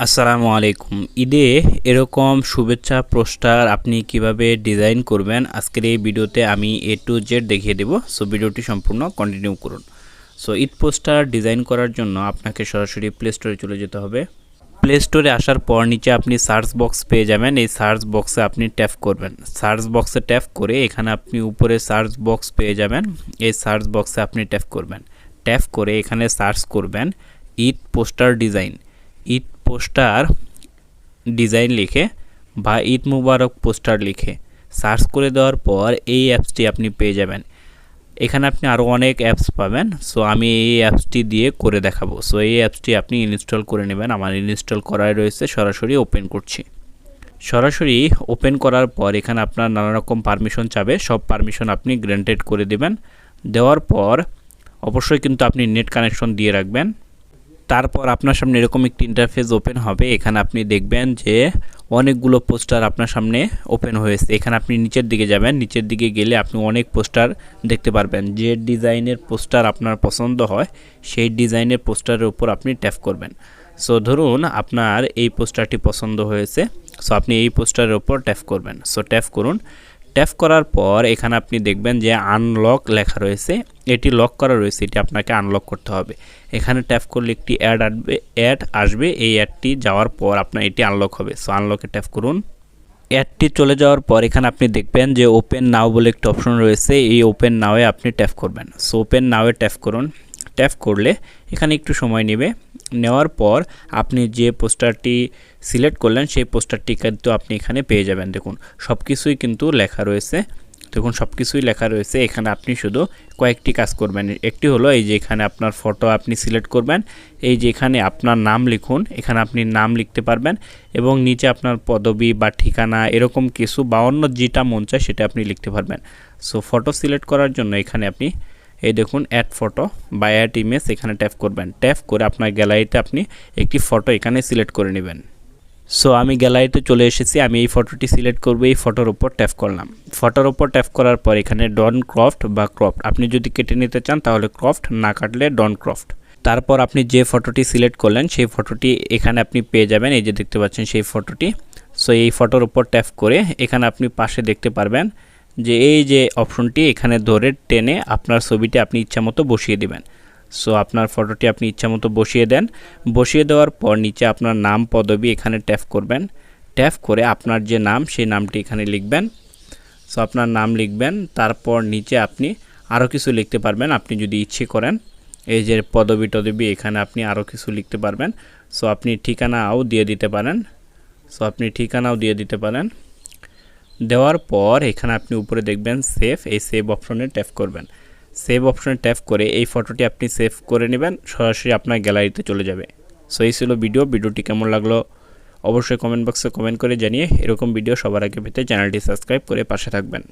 আসসালামু আলাইকুম। ঈদে এরকম শুভেচ্ছা পোস্টার আপনি কীভাবে ডিজাইন করবেন? আজকের এই ভিডিওতে আমি এ টু জেড দেখিয়ে দেব। সো ভিডিওটি সম্পূর্ণ কন্টিনিউ করুন। সো ঈদ পোস্টার ডিজাইন করার জন্য আপনাকে সরাসরি প্লে স্টোরে চলে যেতে হবে। প্লে স্টোরে আসার পর নিচে আপনি সার্চ বক্স পেয়ে যাবেন। এই সার্চ বক্সে আপনি ট্যাপ করবেন। সার্চ বক্সে ট্যাপ করে এখানে আপনি উপরে সার্চ বক্স পেয়ে যাবেন। এই সার্চ বক্সে আপনি ট্যাপ করবেন। ট্যাপ করে এখানে সার্চ করবেন Eid poster design. Eid poster design লিখে বা ঈদ মুবারক পোস্টার লিখে সার্চ করে দেওয়ার পর এই অ্যাপসটি আপনি পেয়ে যাবেন। এখানে আপনি আরও অনেক অ্যাপস পাবেন। সো আমি এই অ্যাপসটি দিয়ে করে দেখাবো। সো এই অ্যাপসটি আপনি ইনস্টল করে নেবেন। আমার ইনস্টল করাই রয়েছে। সরাসরি ওপেন করছি। সরাসরি ওপেন করার পর এখানে আপনার নানা রকম পারমিশন চাবে। সব পারমিশন আপনি গ্র্যান্টেড করে দেবেন। দেওয়ার পর অবশ্যই কিন্তু আপনি নেট কানেকশন দিয়ে রাখবেন। তারপর আপনার সামনে এরকম একটি ইন্টারফেস ওপেন হবে। এখানে আপনি দেখবেন যে অনেকগুলো পোস্টার আপনার সামনে ওপেন হয়েছে। এখানে আপনি নিচের দিকে যাবেন। নিচের দিকে গেলে আপনি অনেক পোস্টার দেখতে পারবেন। যে ডিজাইনের পোস্টার আপনার পছন্দ হয়, সেই ডিজাইনের পোস্টারের উপর আপনি ট্যাপ করবেন। সো ধরুন আপনার এই পোস্টারটি পছন্দ হয়েছে। সো আপনি এই পোস্টারের উপর ট্যাপ করবেন। সো ট্যাপ করুন। ট্যাপ করার পর এখানে আপনি দেখবেন যে আনলক লেখা রয়েছে। এটি লক করা রয়েছে, এটি আপনাকে আনলক করতে হবে। এখানে ট্যাপ করলে একটি অ্যাড আসবে অ্যাড আসবে। এই অ্যাডটি যাওয়ার পর আপনার এটি আনলক হবে। সো আনলকে ট্যাপ করুন। অ্যাডটি চলে যাওয়ার পর এখানে আপনি দেখবেন যে ওপেন নাও বলে একটি অপশন রয়েছে। এই ওপেন নাওয়ে আপনি ট্যাপ করবেন। সো ওপেন নাওয়ে ট্যাপ করুন। ট্যাপ করলে এখানে একটু সময় নেবে। নেওয়ার পর আপনি যে পোস্টারটি সিলেক্ট করলেন, সেই পোস্টারটি কিন্তু আপনি এখানে পেয়ে যাবেন। দেখুন সব কিছুই কিন্তু লেখা রয়েছে। দেখুন সব কিছুই লেখা রয়েছে। এখানে আপনি শুধু কয়েকটি কাজ করবেন। একটি হলো এই যে এখানে আপনার ফটো আপনি সিলেক্ট করবেন। এই যে এখানে আপনার নাম লিখুন। এখানে আপনি নাম লিখতে পারবেন এবং নিচে আপনার পদবি বা ঠিকানা এরকম কিছু বা অন্য যেটা মন চায় সেটা আপনি লিখতে পারবেন। সো ফটো সিলেক্ট করার জন্য এখানে আপনি এই দেখুন অ্যাড ফটো বা অ্যাড ইমেজ এখানে ট্যাপ করবেন। ট্যাপ করে আপনার গ্যালারিতে আপনি একটি ফটো এখানে সিলেক্ট করে নেবেন। সো আমি গ্যালারিতে চলে এসেছি, আমি এই ফটোটি সিলেক্ট করব, এই ফটোর উপর ট্যাপ করলাম। ফটোর উপর ট্যাপ করার পর এখানে ডন ক্রফট বা ক্রফট আপনি যদি কেটে নিতে চান, তাহলে ক্রফট না কাটলে ডন ক্রফট তারপর আপনি যে ফটোটি সিলেক্ট করলেন, সেই ফটোটি এখানে আপনি পেয়ে যাবেন, এই যে দেখতে পাচ্ছেন সেই ফটোটি সো এই ফটোর উপর ট্যাপ করে এখানে আপনি পাশে দেখতে পারবেন যে এই যে অপশনটি এখানে ধরে টেনে আপনার ছবিটি আপনি ইচ্ছামতো বসিয়ে দিবেন। সো আপনার ফটোটি আপনি ইচ্ছামতো বসিয়ে দেন। বসিয়ে দেওয়ার পর নিচে আপনার নাম, পদবি এখানে ট্যাপ করবেন। ট্যাপ করে আপনার যে নাম, সেই নামটি এখানে লিখবেন। সো আপনার নাম লিখবেন। তারপর নিচে আপনি আরও কিছু লিখতে পারবেন, আপনি যদি ইচ্ছে করেন। এই যে পদবি, টদবি, এখানে আপনি আরও কিছু লিখতে পারবেন। সো আপনি ঠিকানাও দিয়ে দিতে পারেন। সো আপনি ঠিকানাও দিয়ে দিতে পারেন। দেওয়ার পর এখানে আপনি উপরে দেখবেন সেভ এই সেভ অপশনে ট্যাপ করবেন। সেভ অপশনে ট্যাপ করে এই ফটোটি আপনি সেভ করে নেবেন, সরাসরি আপনার গ্যালারিতে চলে যাবে। সো এই ছিল ভিডিও ভিডিওটি কেমন লাগল অবশ্যই কমেন্ট বক্সে কমেন্ট করে জানিয়ে এরকম ভিডিও সবার আগে পেতে চ্যানেলটি সাবস্ক্রাইব করে পাশে থাকবেন।